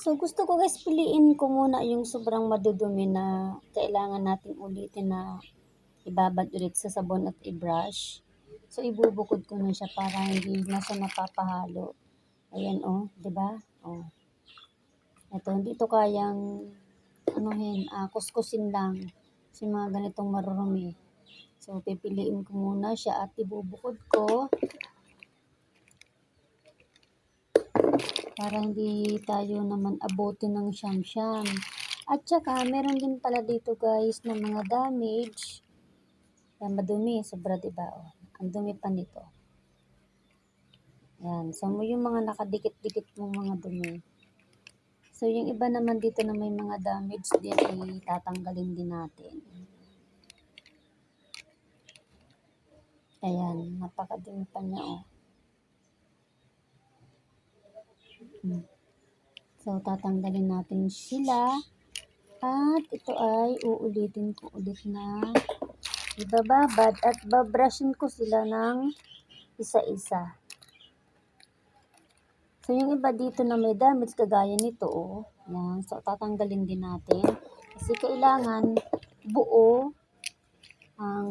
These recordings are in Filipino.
So, gusto ko guys piliin ko muna yung sobrang madudumi na kailangan nating ulitin na ibabad ulit sa sabon at i-brush. So, ibubukod ko na siya para hindi na siya napapahalo. Ayan, oh, ba? Oh. Ito, hindi to kayang anuhin, ah, kuskusin lang sa mga ganitong marurumi. So, pipiliin ko muna siya at ibubukod ko para hindi tayo naman abutin ng siyam-siyam. At saka, meron din pala dito guys na mga damage. Yan, madumi, sobra diba? Oh, ang dumi pa nito. Yan, so mo yung mga nakadikit-dikit mong mga dumi. So, yung iba naman dito na may mga damage din, ay tatanggalin din natin. Ayan, napakadumi pa niya, oh. So, tatanggalin natin sila. At ito ay uulitin ko ulit na ibababad at babrushin ko sila ng isa-isa. So, yung iba dito na may damage kagaya nito, oh. Yan. So, tatanggalin din natin. Kasi kailangan buo ang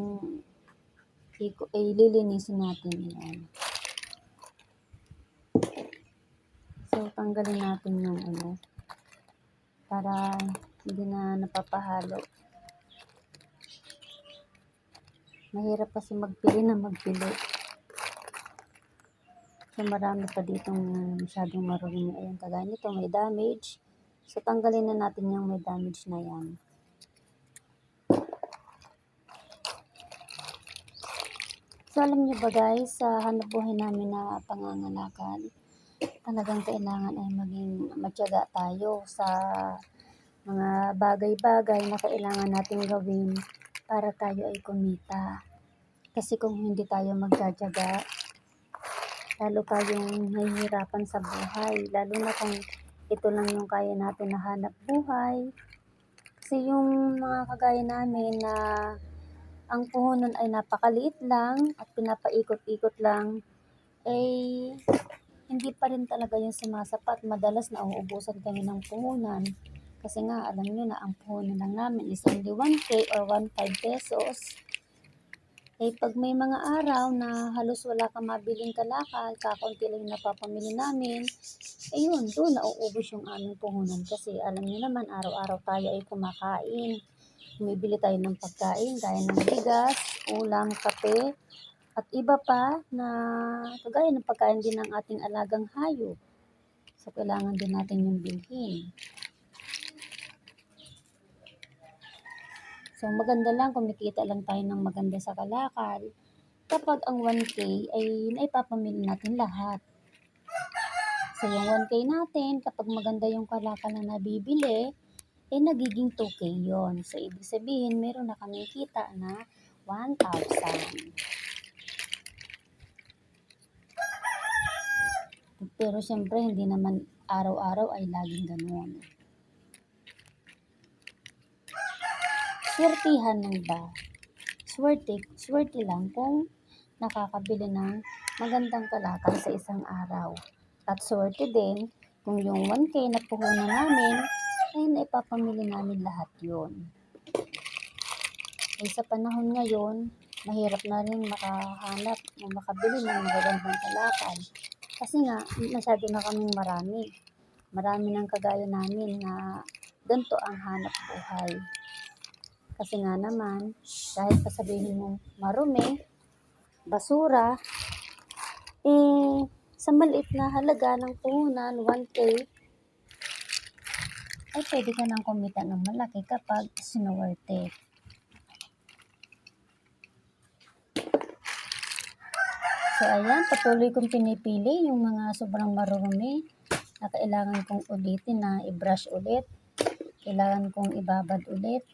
iko- ay lilinisin natin yan. So, tanggalin natin yung ano para hindi na napapahalo. Mahirap kasi magpili na magpili. So, marami pa ditong masyadong marumi. Ayan, kagaya nito, may damage. So, tanggalin na natin yung may damage na yan. So, alam niyo ba guys, sa hanap buhay namin na pangangalakan, talagang kailangan ay maging matyaga tayo sa mga bagay-bagay na kailangan nating gawin para tayo ay kumita. Kasi kung hindi tayo magtsatsaga, lalo tayong nahihirapan sa buhay. Lalo na kung ito lang yung kaya natin na hanap buhay. Kasi yung mga kagaya namin na ang puhunan ay napakaliit lang at pinapaikot-ikot lang, eh hindi pa rin talaga yung sumasapat. Madalas na uubusan kami ng puhunan. Kasi nga, alam nyo na, ang puhunan lang namin is only 1K or 1.5 pesos. Eh, pag may mga araw na halos wala kang mabiling kalakal, kakaunti lang yung napapamili namin, eh yun, doon nauubos yung aming puhunan. Kasi alam nyo naman, araw-araw tayo ay kumakain. Bumibili tayo ng pagkain, gaya ng bigas, ulam, kape, at iba pa na kagaya ng pagkain din ng ating alagang hayop. So, kailangan din natin yung bilhin. So, maganda lang, kumikita lang tayo ng maganda sa kalakal. Kapag ang 1K ay naipapamili natin lahat. So, yung 1K natin, kapag maganda yung kalakal na nabibili, eh nagiging 2K yon. So, ibig sabihin, meron na kaming kita na 1,000. Pero syempre, hindi naman araw-araw ay laging ganun. Swertihan lang ba? Swerte, swerte lang kung nakakabili ng magandang kalakal sa isang araw. At swerte din kung yung 1K na puhunan namin ay naipapamili namin lahat yon. Eh, sa panahon ngayon, mahirap na rin makahanap o makabili ng magagandang kalakal. Kasi nga, masyado na kaming marami. Marami ng kagaya namin na ganito ang hanap buhay. Kasi nga naman, dahil pasabihin mo marumi, basura, eh, sa maliit na halaga ng puhunan, 1K, ay pwede ka nang kumita ng malaki kapag sinuwerte. So, ayan, patuloy kong pinipili yung mga sobrang marurumi na kailangan kong ulitin na i-brush ulit. Kailangan kong ibabad ulit